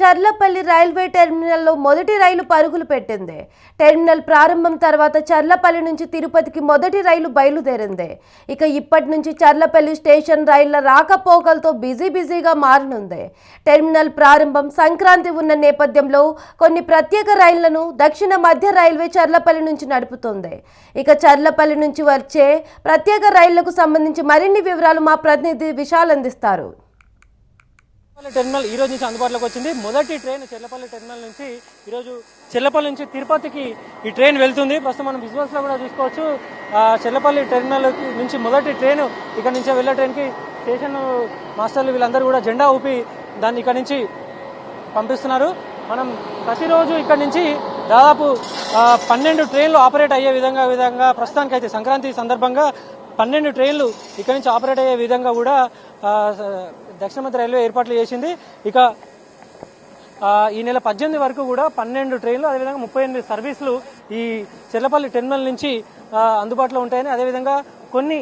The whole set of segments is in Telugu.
చర్లపల్లి రైల్వే టెర్మినల్లో మొదటి రైలు పరుగులు పెట్టింది. టెర్మినల్ ప్రారంభం తర్వాత చర్లపల్లి నుంచి తిరుపతికి మొదటి రైలు బయలుదేరింది. ఇక ఇప్పటి నుంచి చర్లపల్లి స్టేషన్ రైళ్ళ రాకపోకలతో బిజీ బిజీగా మారనుంది. టెర్మినల్ ప్రారంభం సంక్రాంతి ఉన్న నేపథ్యంలో కొన్ని ప్రత్యేక రైళ్ళను దక్షిణ మధ్య రైల్వే చర్లపల్లి నుంచి నడుపుతోంది. ఇక చర్లపల్లి నుంచి వచ్చే ప్రత్యేక రైళ్ళకు సంబంధించి మరిన్ని వివరాలు మా ప్రతినిధి విశాల్ అందిస్తారు. టెర్మినల్ ఈ రోజు నుంచి అందుబాటులోకి వచ్చింది. మొదటి ట్రైన్ చెల్లపల్లి టెర్మినల్ నుంచి ఈరోజు చెల్లపల్లి నుంచి తిరుపతికి ఈ ట్రైన్ వెళ్తుంది. ప్రస్తుతం మనం విజువల్స్లో కూడా చూసుకోవచ్చు. చెల్లపల్లి టెర్మినల్ నుంచి మొదటి ట్రైన్ ఇక్కడ నుంచి వెళ్ళే ట్రైన్కి స్టేషన్ మాస్టర్లు వీళ్ళందరూ కూడా జెండా ఊపి దాన్ని ఇక్కడ నుంచి పంపిస్తున్నారు. మనం ప్రతిరోజు ఇక్కడ నుంచి దాదాపు పన్నెండు ట్రైన్లు ఆపరేట్ అయ్యే విధంగా విధంగా ప్రస్తుతానికి అయితే సంక్రాంతి సందర్భంగా పన్నెండు ట్రైన్లు ఇక్కడ నుంచి ఆపరేట్ అయ్యే విధంగా కూడా దక్షిణ మధ్య రైల్వే ఏర్పాట్లు చేసింది. ఇక ఈ నెల పద్దెనిమిది వరకు కూడా పన్నెండు ట్రైన్లు అదేవిధంగా ముప్పై ఎనిమిది సర్వీసులు ఈ చెర్లపల్లి టెర్మినల్ నుంచి అందుబాటులో ఉంటాయని అదేవిధంగా కొన్ని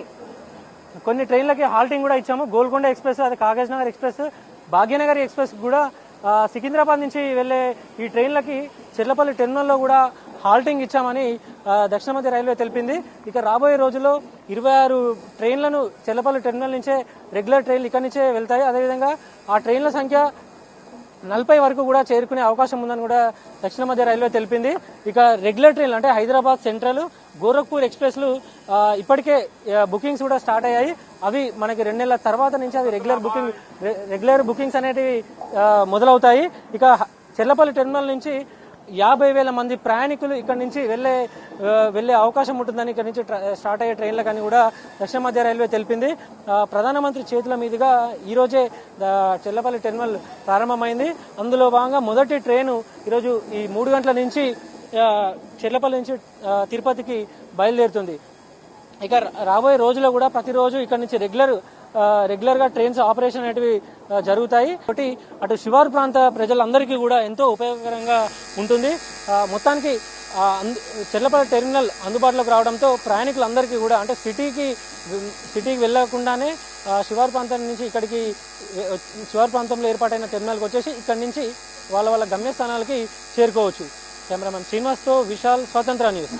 కొన్ని ట్రైన్లకి హాల్టింగ్ కూడా ఇచ్చాము. గోల్కొండ ఎక్స్ప్రెస్ అదే కాగజ్ నగర్ ఎక్స్ప్రెస్ భాగ్యనగర్ ఎక్స్ప్రెస్ కూడా సికింద్రాబాద్ నుంచి వెళ్ళే ఈ ట్రైన్లకి చెర్లపల్లి టెర్మినల్లో కూడా హాల్టింగ్ ఇచ్చామని దక్షిణ మధ్య రైల్వే తెలిపింది. ఇక రాబోయే రోజుల్లో ఇరవై ఆరు ట్రైన్లను చెల్లపల్లి టెర్మినల్ నుంచే రెగ్యులర్ ట్రైన్లు ఇక్కడి నుంచే వెళ్తాయి. అదేవిధంగా ఆ ట్రైన్ల సంఖ్య నలభై వరకు కూడా చేరుకునే అవకాశం ఉందని కూడా దక్షిణ మధ్య రైల్వే తెలిపింది. ఇక రెగ్యులర్ ట్రైన్లు అంటే హైదరాబాద్ సెంట్రల్ గోరఖ్పూర్ ఎక్స్ప్రెస్లు ఇప్పటికే బుకింగ్స్ కూడా స్టార్ట్ అయ్యాయి. అవి మనకి రెండు నెలల తర్వాత నుంచి అవి రెగ్యులర్ బుకింగ్ రెగ్యులర్ బుకింగ్స్ అనేటివి మొదలవుతాయి. ఇక చెల్లపల్లి టెర్మినల్ నుంచి యాభై వేల మంది ప్రయాణికులు ఇక్కడ నుంచి వెళ్ళే వెళ్ళే అవకాశం ఉంటుందని ఇక్కడ నుంచి స్టార్ట్ అయ్యే ట్రైన్ల కానీ కూడా దక్షిణ మధ్య రైల్వే తెలిపింది. ప్రధానమంత్రి చేతుల మీదుగా ఈరోజే చెల్లపల్లి చెర్లపల్లి టెర్మినల్ ప్రారంభమైంది. అందులో భాగంగా మొదటి ట్రైను ఈరోజు ఈ మూడు గంటల నుంచి చెర్లపల్లి నుంచి తిరుపతికి బయలుదేరుతుంది. ఇక రాబోయే రోజుల్లో కూడా ప్రతిరోజు ఇక్కడ నుంచి రెగ్యులర్ రెగ్యులర్గా ట్రైన్స్ ఆపరేషన్ అనేటివి జరుగుతాయి. ఒకటి అటు శివారు ప్రాంత ప్రజలందరికీ కూడా ఎంతో ఉపయోగకరంగా ఉంటుంది. మొత్తానికి ఆ, చెర్లపల్లి టెర్మినల్ అందుబాటులోకి రావడంతో ప్రయాణికులందరికీ కూడా అంటే సిటీకి సిటీకి వెళ్ళకుండానే శివారు ప్రాంతం నుంచి ఇక్కడికి శివారు ప్రాంతంలో ఏర్పాటైన టెర్మినల్కి వచ్చేసి ఇక్కడి నుంచి వాళ్ళ వాళ్ళ గమ్యస్థానాలకి చేరుకోవచ్చు. కెమెరామెన్ శ్రీనివాస్తో విశాల్ స్వతంత్ర న్యూస్.